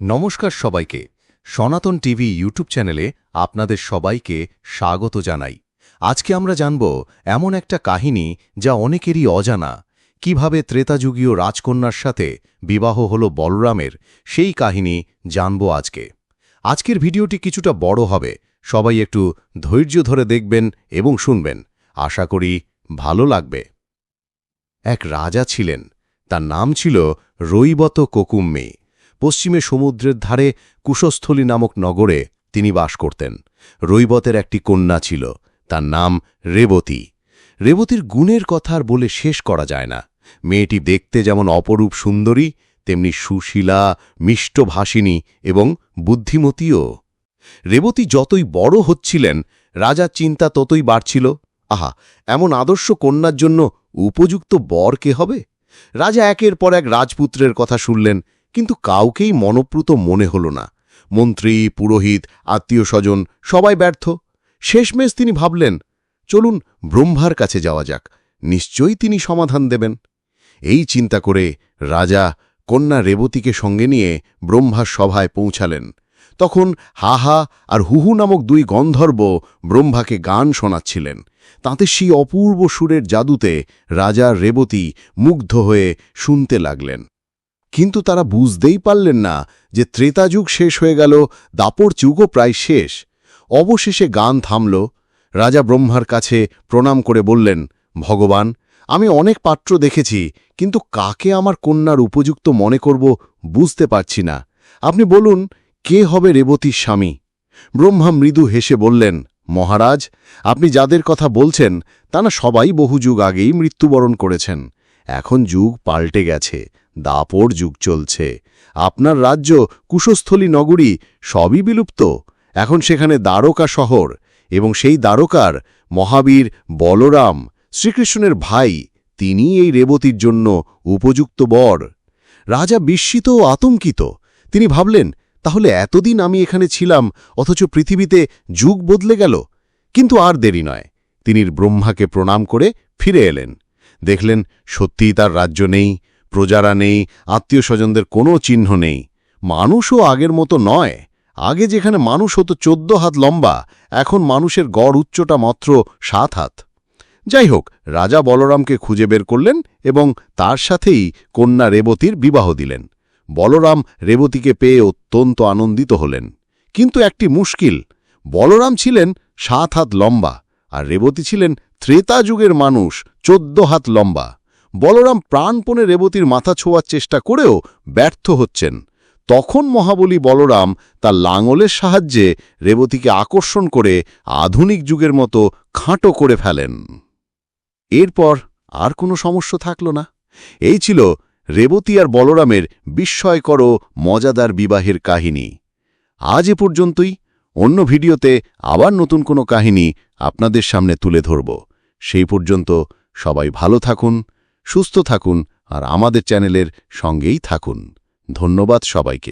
নমস্কার সবাইকে। সনাতন টিভি ইউটিউব চ্যানেলে আপনাদের সবাইকে স্বাগত জানাই। আজকে আমরা জানব এমন একটা কাহিনী যা অনেকেরই অজানা। কীভাবে ত্রেতাযুগীয় রাজকন্যার সাথে বিবাহ হল বলরামের, সেই কাহিনী জানব আজকে। আজকের ভিডিওটি কিছুটা বড় হবে। সবাই একটু ধৈর্য ধরে দেখবেন এবং শুনবেন। আশা করি ভালো লাগবে। এক রাজা ছিলেন। তার নাম ছিল রৈবত কোকুম্মে। পশ্চিমে সমুদ্রের ধারে কুশস্থলী নামক নগরে তিনি বাস করতেন। রৈবতের একটি কন্যা ছিল, তার নাম রেবতী। রেবতীর গুণের কথা আর বলে শেষ করা যায় না। মেয়েটি দেখতে যেমন অপরূপ সুন্দরী, তেমনি সুশীলা, মিষ্টভাষিনী এবং বুদ্ধিমতীও। রেবতী যতই বড় হচ্ছিলেন, রাজার চিন্তা ততই বাড়ছিল। আহা, এমন আদর্শ কন্যার জন্য উপযুক্ত বর কে হবে? রাজা একের পর এক রাজপুত্রের কথা শুনলেন কিন্তু কাউকেই মনপ্রুত মনে হল না। মন্ত্রী, পুরোহিত আত্মীয় স্বজন সবাই ব্যর্থ। শেষমেশ তিনি ভাবলেন, চলুন ব্রহ্মার কাছে যাওয়া যাক, নিশ্চয়ই তিনি সমাধান দেবেন। এই চিন্তা করে রাজা কন্যা রেবতীকে সঙ্গে নিয়ে ব্রহ্মার সভায় পৌঁছালেন। তখন হাহা আর হুহু নামক দুই গন্ধর্ব ব্রহ্মাকে গান শোনাচ্ছিলেন। তাতে সেই অপূর্ব সুরের জাদুতে রাজা রেবতী মুগ্ধ হয়ে শুনতে লাগলেন। কিন্তু তারা বুঝতেই পারলেন না যে ত্রেতাযুগ শেষ হয়ে গেল, দাপর যুগও প্রায় শেষ। অবশেষে গান থামল। রাজা ব্রহ্মার কাছে প্রণাম করে বললেন, ভগবান, আমি অনেক পাত্র দেখেছি, কিন্তু কাকে আমার কন্যার উপযুক্ত মনে করব বুঝতে পারছি না। আপনি বলুন, কে হবে রেবতীর স্বামী? ব্রহ্মা মৃদু হেসে বললেন, মহারাজ, আপনি যাদের কথা বলছেন, তা না সবাই বহু যুগ আগেই মৃত্যুবরণ করেছেন। এখন যুগ পাল্টে গেছে। দাপর যুগ চলছে। আপনার রাজ্য, কুশস্থলী নগরী, সবই বিলুপ্ত। এখন সেখানে দ্বারকা শহর এবং সেই দ্বারকার মহাবীর বলরাম শ্রীকৃষ্ণের ভাই তিনি এই রেবতীর জন্য উপযুক্ত বর। রাজা বিস্মিত ও আতঙ্কিত। তিনি ভাবলেন, তাহলে এতদিন আমি এখানে ছিলাম, অথচ পৃথিবীতে যুগ বদলে গেল। কিন্তু আর দেরি নয়। তিনি ব্রহ্মাকে প্রণাম করে ফিরে এলেন। দেখলেন, সত্যিই তার রাজ্য নেই। প্রজারা নেই আত্মীয় স্বজনদের কোনো চিহ্ন নেই। মানুষও আগের মতো নয়। আগে যেখানে মানুষ হতো চোদ্দ হাত লম্বা, এখন মানুষের গড় উচ্চটা মাত্র সাত হাত। যাই হোক, রাজা বলরামকে খুঁজে বের করলেন এবং তার সাথেই কন্যা রেবতীর বিবাহ দিলেন। বলরাম রেবতীকে পেয়ে অত্যন্ত আনন্দিত হলেন। কিন্তু একটি মুশকিল, বলরাম ছিলেন সাত হাত লম্বা আর রেবতী ছিলেন ত্রেতা যুগের মানুষ চোদ্দ হাত লম্বা। বলরাম প্রাণপণে রেবতীর মাথা ছোঁয়ার চেষ্টা করেও ব্যর্থ হচ্ছেন। তখন মহাবলী বলরাম তার লাঙলের সাহায্যে রেবতীকে আকর্ষণ করে আধুনিক যুগের মতো খাঁটো করে ফেলেন। এরপর আর কোনো সমস্যা থাকল না। এই ছিল রেবতী আর বলরামের বিস্ময়কর মজাদার বিবাহের কাহিনী। আজ এ পর্যন্তই। অন্য ভিডিওতে আবার নতুন কোনো কাহিনী আপনাদের সামনে তুলে ধরব। সেই পর্যন্ত সবাই ভালো থাকুন সুস্থ থাকুন আর আমাদের চ্যানেলের সঙ্গেই থাকুন। ধন্যবাদ সবাইকে।